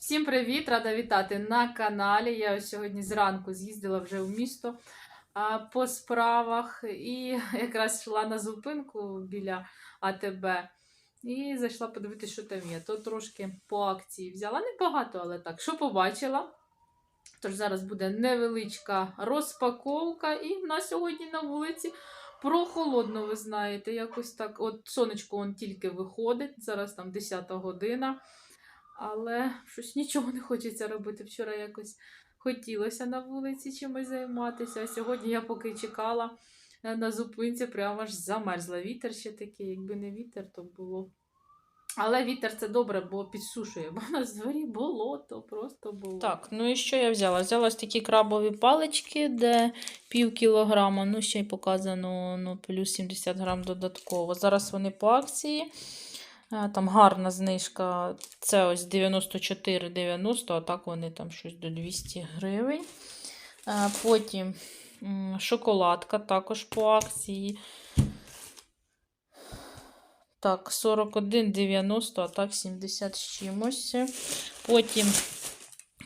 Всім привіт! Рада вітати на каналі. Я сьогодні зранку з'їздила вже в місто по справах і якраз йшла на зупинку біля АТБ. І зайшла подивитися, що там є. То трошки по акції взяла. Небагато, але так. Що побачила? Тож зараз буде невеличка розпаковка, і в нас сьогодні на вулиці прохолодно, ви знаєте, якось так. От сонечко он тільки виходить, зараз там 10 година. Але щось нічого не хочеться робити. Вчора якось хотілося на вулиці чимось займатися. А сьогодні я поки чекала е, на зупинці, прямо аж замерзла. Вітер ще такий, якби не вітер, то було. Але вітер це добре, бо підсушує, бо на дворі болото, просто болото. Так, ну і що я взяла? Взяла такі крабові палички, де пів кілограма, ну ще й показано ну, плюс 70 грам додатково. Зараз вони по акції. Там гарна знижка. Це ось 94,90, а так вони там щось до 200 гривень. Потім шоколадка також по акції. Так, 41,90, а так 70 з чимось. Потім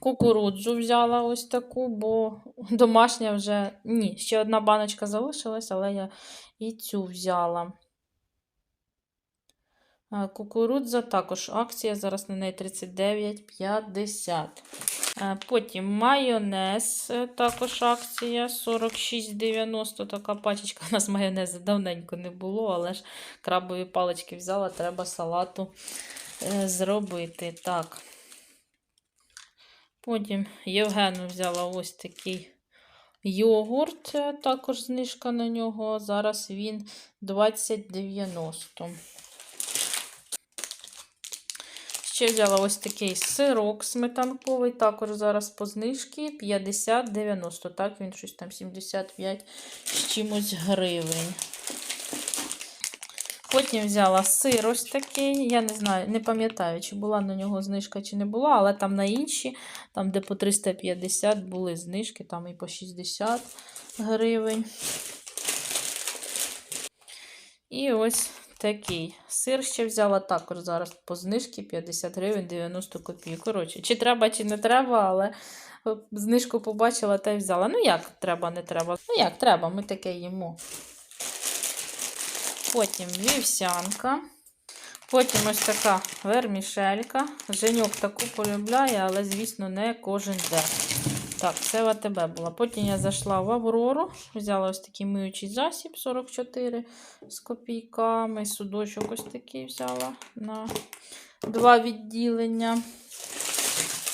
кукурудзу взяла ось таку, бо домашня вже. Ні, ще одна баночка залишилась, але я і цю взяла. Е, Кукурудза також акція, зараз на неї 39,50. Е, Потім майонез, е, також акція 46,90. Така пачечка. У нас майонезу давненько не було, але ж крабові палички взяла, треба салату зробити. Так. Потім Євгену взяла ось такий йогурт, також знижка на нього. Зараз він 20,90. Ще взяла ось такий сирок сметанковий, також зараз по знижці 50,90. Так, він щось там 75 з чимось гривень. Потім взяла сир ось такий. Я не знаю, не пам'ятаю, чи була на нього знижка, чи не була, але там на інші, там, де по 350 були знижки, там і по 60 гривень. І ось такий. Сир ще взяла також зараз по знижці 50 гривень 90 копійок. Коротше, чи треба, чи не треба, але е, знижку побачила та й взяла. Ну як треба, не треба. Ну як треба, ми таке їмо. Потім вівсянка. Потім ось така вермішелька. Женьок таку полюбляє, але, звісно, не кожен день. Так, це в АТБ була. Потім я зайшла в Аврору, взяла ось такий миючий засіб 44 з копійками. Судочок ось такий взяла на два відділення.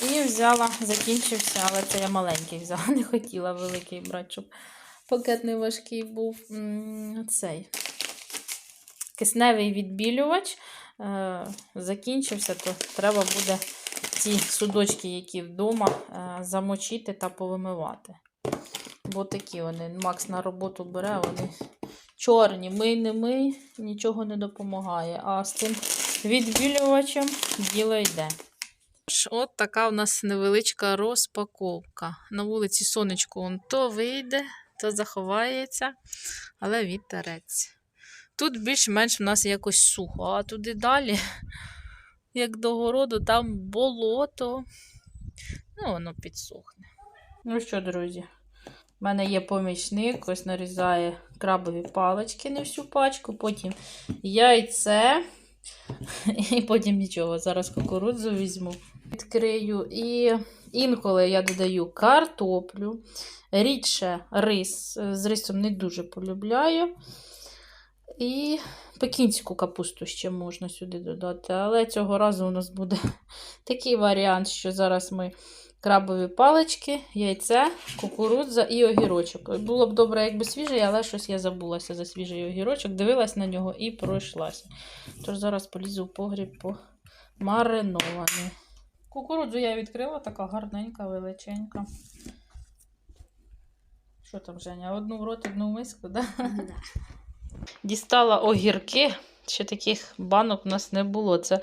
І взяла, закінчився, але це я маленький взяла, не хотіла великий брати, щоб пакет не важкий був. Цей кисневий відбілювач е, закінчився, то треба буде ці судочки, які вдома, е, замочити та повимивати. Бо такі вони. Макс на роботу бере, вони чорні. Мий, не мий, нічого не допомагає. А з цим відбілювачем діло йде. От така у нас невеличка розпаковка. На вулиці сонечко он то вийде, то заховається, але вітерець. Тут більш-менш в нас якось сухо, а туди далі, як до городу, там болото. Ну, воно підсохне. Ну що, друзі, в мене є помічник, ось нарізає крабові палички не всю пачку, потім яйце, і потім нічого. Зараз кукурудзу візьму, відкрию. І інколи я додаю картоплю, рідше рис. З рисом не дуже полюбляю. І пекінську капусту ще можна сюди додати. Але цього разу у нас буде такий варіант, що зараз ми крабові палички, яйце, кукурудза і огірочок. Було б добре, якби свіжий, але щось я забулася за свіжий огірочок, дивилась на нього і пройшлася. Тож зараз полізу в погріб по маринований. Кукурудзу я відкрила, така гарненька, величенька. Що там, Женя? Одну в рот, одну в миску, да? Дістала огірки. Ще таких банок у нас не було. Це,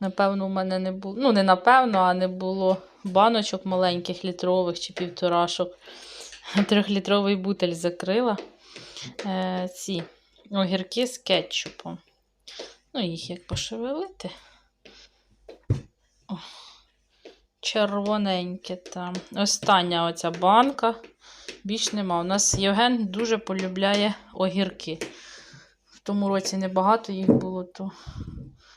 напевно, у мене не було. Ну, не напевно, а не було баночок маленьких літрових чи півторашок. Трьохлітровий бутель закрила. Е, ці огірки з кетчупом. Ну, їх як пошевелити. Червоненьке там. Остання оця банка. Більш нема. У нас Євген дуже полюбляє огірки. Тому році небагато їх було, то.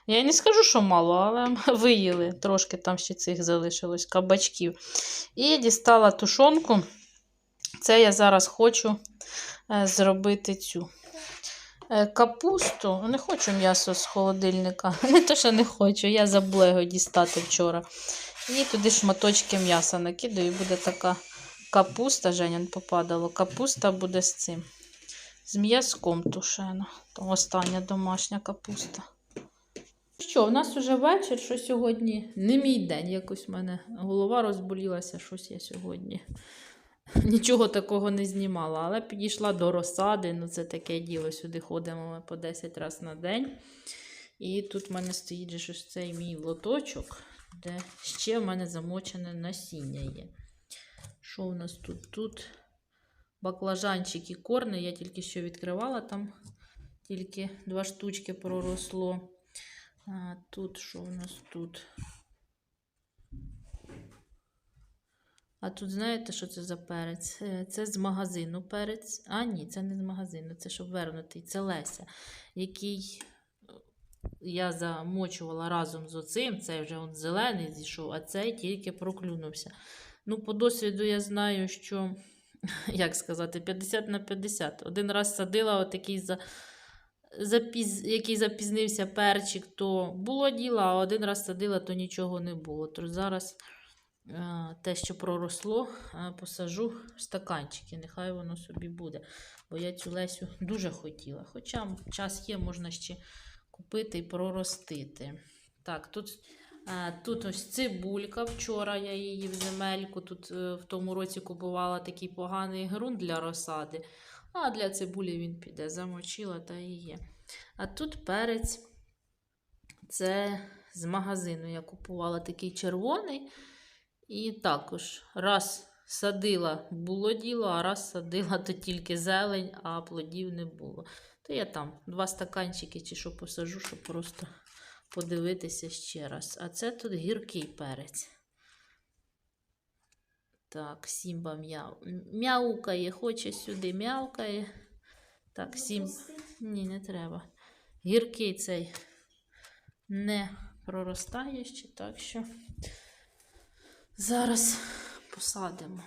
Я не скажу, що мало, але виїли. Трошки там ще цих залишилось кабачків. І дістала тушонку. Це я зараз хочу е, зробити цю е, капусту. Не хочу м'ясо з холодильника. Не то, що не хочу, я забула його дістати вчора. І туди шматочки м'яса накидаю, і буде така капуста, Женян попадало. Капуста буде з цим. З м'язком тушена. То остання домашня капуста. Що, в нас уже вечір, що сьогодні не мій день. Якось в мене голова розболілася, щось я сьогодні. Нічого такого не знімала, але підійшла до розсади. Ну, це таке діло. Сюди ходимо ми по 10 разів на день. І тут в мене стоїть ж цей мій лоточок, де ще в мене замочене насіння є. Що у нас тут? Тут баклажанчик і корни. Я тільки що відкривала, там тільки два штучки проросло. А, тут що у нас тут? А тут знаєте, що це за перець? Е, Це з магазину перець. А, ні, це не з магазину, це щоб вернутий. Це Леся, який е, я замочувала разом з оцим. Цей вже он зелений зійшов, а цей тільки проклюнувся. Ну, по досвіду я знаю, що, як сказати, 50 на 50. Один раз садила отакий за. Запіз... який запізнився перчик, то було діло, а один раз садила, то нічого не було. Тож зараз е, те, що проросло, е, посажу в стаканчики. Нехай воно собі буде. Бо я цю Лесю дуже хотіла. Хоча час є, можна ще купити і проростити. Так, тут, тут ось цибулька. Вчора я її в земельку. Тут е, в тому році купувала такий поганий ґрунт для розсади. А для цибулі він піде, замочила та і є. А тут перець. Це з магазину я купувала такий червоний. І також раз садила, було діло, а раз садила, то тільки зелень, а плодів не було. То я там два стаканчики чи що посажу, щоб просто подивитися ще раз. А це тут гіркий перець. Так, Сімба мяу... мяукає, хоче сюди мяукає. Так, Сім. Ні, не треба. Гіркий цей не проростає ще, так що зараз посадимо.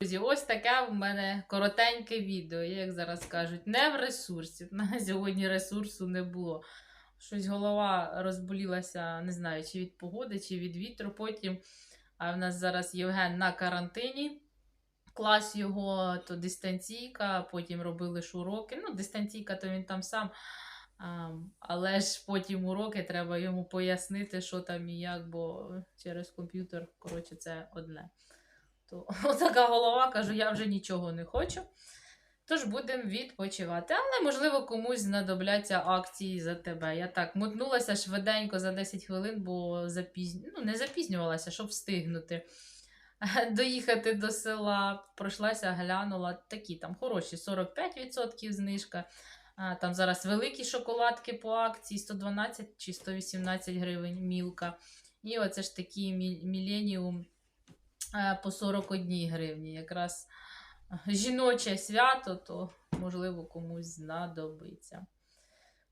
Друзі, ось таке в мене коротеньке відео, як зараз кажуть, не в ресурсі. Мене сьогодні ресурсу не було. Щось голова розболілася, не знаю, чи від погоди, чи від вітру. Потім а в нас зараз Євген на карантині. Клас його то дистанційка, потім робили ж уроки. Ну, дистанційка, то він там сам. А, але ж потім уроки треба йому пояснити, що там і як, бо через комп'ютер, коротше, це одне. То така голова, кажу, я вже нічого не хочу. Тож будемо відпочивати. Але, можливо, комусь знадобляться акції за тебе. Я так мотнулася швиденько за 10 хвилин, бо запізн... ну, не запізнювалася, щоб встигнути. Доїхати до села, пройшлася, глянула. Такі там хороші 45% знижка. А, Там зараз великі шоколадки по акції 112 чи 118 гривень мілка. І оце ж такі міленіум по 41 гривні. Якраз жіноче свято, то, можливо, комусь знадобиться.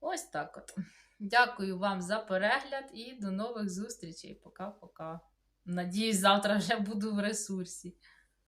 Ось так от. Дякую вам за перегляд і до нових зустрічей. Пока-пока. Надіюсь, завтра вже буду в ресурсі.